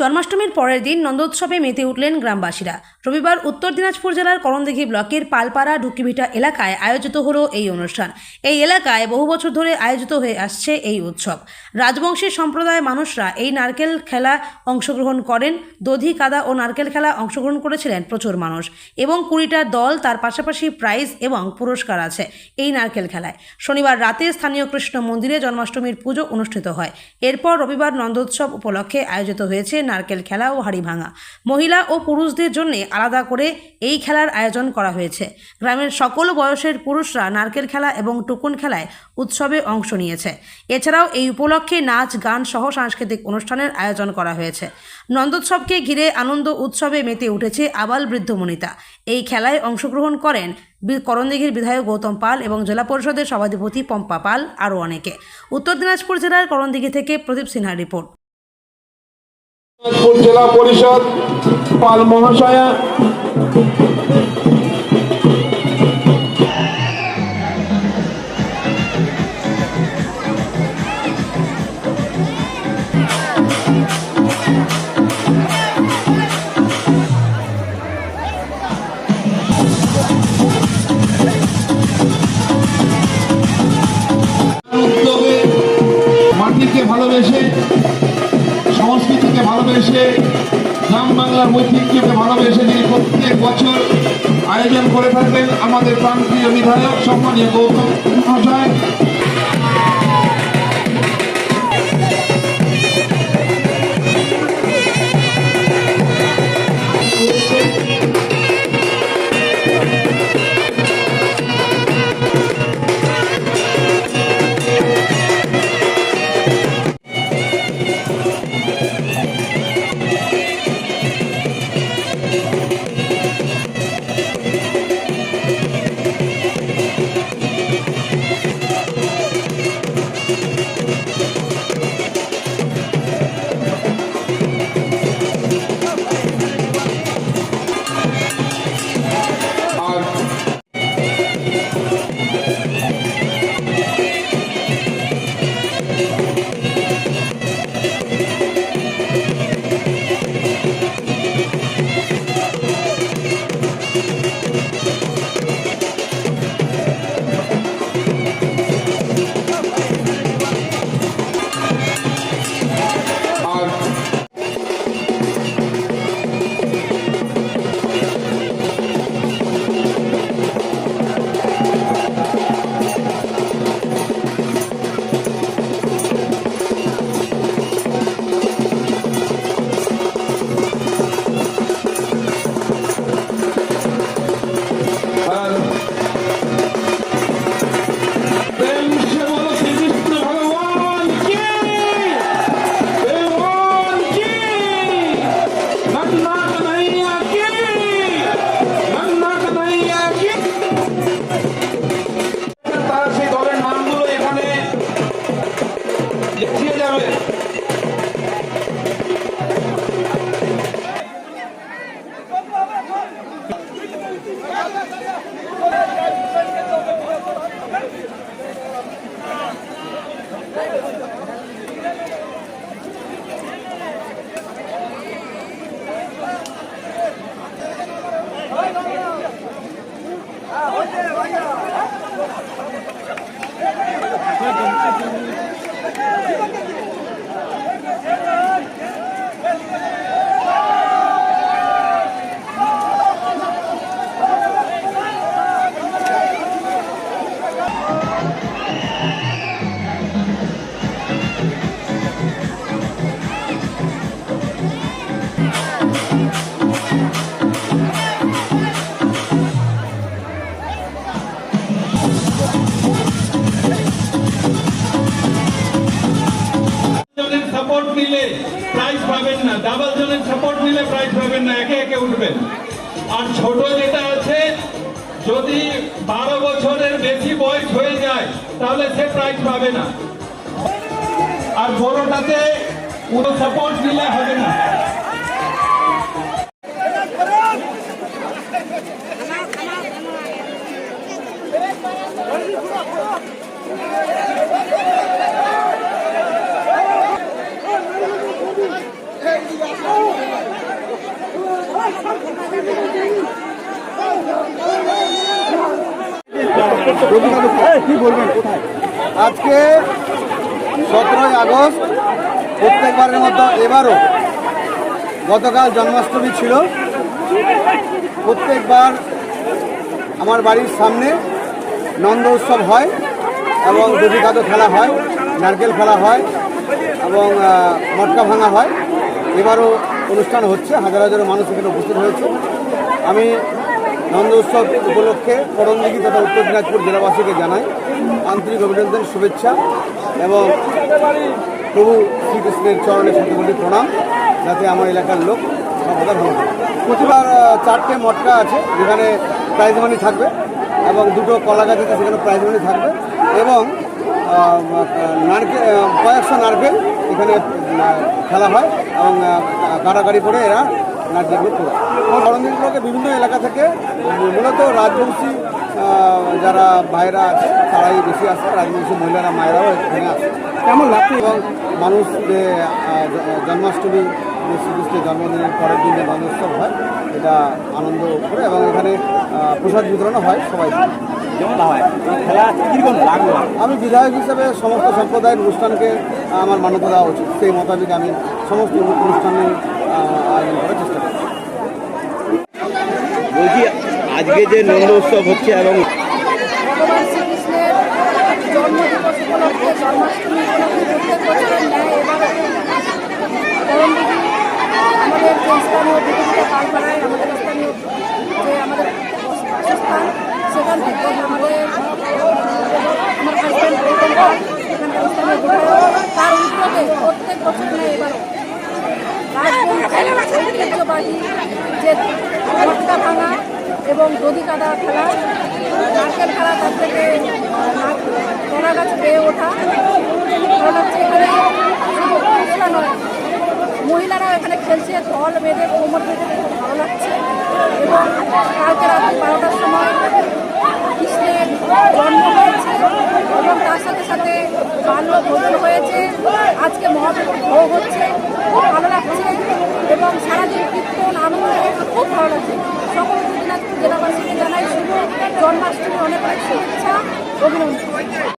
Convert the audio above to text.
জন্মাষ্টমীর পরের দিন নন্দোৎসবে মেতে উঠলেন গ্রামবাসীরা। রবিবার উত্তর দিনাজপুর জেলার করণদিঘি ব্লকের পালপাড়া ডুকিভিটা এলাকায় আয়োজিত হলো এই অনুষ্ঠান। এই এলাকায় বহু বছর ধরে আয়োজিত হয়ে আসছে এই উৎসব। রাজবংশী সম্প্রদায়ের মানুষরা এই নারকেল খেলা অংশগ্রহণ করেন। দধি, কাদা ও নারকেল খেলা অংশগ্রহণ করেছিলেন প্রচুর মানুষ এবং কুড়িটা দল তার পাশাপাশি প্রাইজ এবং পুরস্কার আছে এই নারকেল খেলায়। শনিবার রাতে স্থানীয় কৃষ্ণ মন্দিরে জন্মাষ্টমীর পুজো অনুষ্ঠিত হয়। এরপর রবিবার নন্দোৎসব উপলক্ষে আয়োজিত হয়েছে নারকেল খেলা ও হাড়ি ভাঙা। মহিলা ও পুরুষদের জন্য আলাদা করে এই খেলার আয়োজন করা হয়েছে। গ্রামের সকল বয়সের পুরুষরা নারকেল খেলা এবং টুকুন খেলায় উৎসবে অংশ নিয়েছে। এছাড়াও এই উপলক্ষে নাচ, গান সহ সাংস্কৃতিক অনুষ্ঠানের আয়োজন করা হয়েছে। নন্দোৎসবকে ঘিরে আনন্দ উৎসবে মেতে উঠেছে আবাল বৃদ্ধ মনিতা। এই খেলায় অংশগ্রহণ করেন করণদিঘির বিধায়ক গৌতম পাল এবং জেলা পরিষদের সভাধিপতি পম্পা পাল আরও অনেকে। উত্তর দিনাজপুর জেলার করণদিঘি থেকে প্রদীপ সিনহার রিপোর্ট। জেলা পরিষদ পাল মহাশয়া। মাটিকে ভালোবেসে ভালোবেসে গ্রাম বাংলার ঐতিহ্যকে ভালোবেসে যিনি প্রত্যেক বছর আয়োজন করে থাকবেন আমাদের প্রান্তীয় বিধায়ক, সম্মানীয় গৌতম মহাশয় Yeah, yeah, yeah. নিলে প্রাইজ পাবেন না। ডাবল জনের সাপোর্ট নিলে প্রাইজ পাবেন না, একে একে উঠবেন। আর ছোট যেটা আছে, যদি বারো বছরের বেশি বয়স হয়ে যায়, তাহলে সে প্রাইজ পাবে না। আর বড়টাতে পুরো সাপোর্ট নিলে হবে না। কি বলবেন? আজকে সতেরোই আগস্ট প্রত্যেকবারের মতো এবারও গতকাল জন্মাষ্টমী ছিল। প্রত্যেকবার আমার বাড়ির সামনে নন্দ উৎসব হয় এবং দুটিকাতো খেলা হয় নারকেল খেলা হয় এবং মটকা ভাঙা হয়। এবারও অনুষ্ঠান হচ্ছে হাজার হাজার মানুষ এখানে উপস্থিত হয়েছে। আমি নন্দ উৎসব উপলক্ষে করণদিঘি তথা উত্তর দিনাজপুর জেলাবাসীকে জানাই আন্তরিক অভিনন্দন, শুভেচ্ছা এবং প্রভু শ্রীকৃষ্ণের চরণে শতকোটি প্রণাম যাতে আমার এলাকার লোক সর্বদা ভালো প্রতিবার চারটে মটকা আছে যেখানে প্রাইজ মানি থাকবে এবং দুটো কলা গাছ আছে সেখানে প্রাইজ মানি থাকবে এবং নারকেল কয়েকশো নারকেল এখানে খেলা হয় এবং গাড়াগাড়ি করে এরা নারকেলগুলো তোলে করণদিনগুলোকে বিভিন্ন এলাকা থেকে মূলত রাজবংশী যারা ভাইরা আছে তারাই বেশি আসে রাজবংশী মহিলারা মায়েরাও এখানে আসে। কেমন লাগছে? এবং মানুষ যে জন্মাষ্টমী শ্রীকৃষ্ণের জন্মদিনের পরের দিন যে নন্দোৎসব হয় এটা আনন্দ করে এবং এখানে প্রসাদ বিতরণও হয় সবাই। হয়? আমি বিধায়ক হিসেবে সমস্ত সম্প্রদায়ের অনুষ্ঠানকে আমার মান্যতা দেওয়া উচিত। সেই মোতাবেক আমি সমস্ত অনুষ্ঠানে বলছি আজকে যে নন্দ উৎসব হচ্ছে এবং জন্মদিবস উপলক্ষে জন্মাষ্টমী উপলক্ষে পারি যে ঘটকা ভাঙা এবং দধি কাদা খেলা নারকেল খেলা তার থেকে কলা গাছ পেয়ে ওঠা। কারণ হচ্ছে এখানে শুধু এখানে খেলছে, দল বেঁধে কোমর বেঁধে খুব ভালো লাগছে। এবং কালকে রাত্রি বারোটার সময় কৃষ্ণের জন্ম হয়েছে এবং তার সাথে সাথে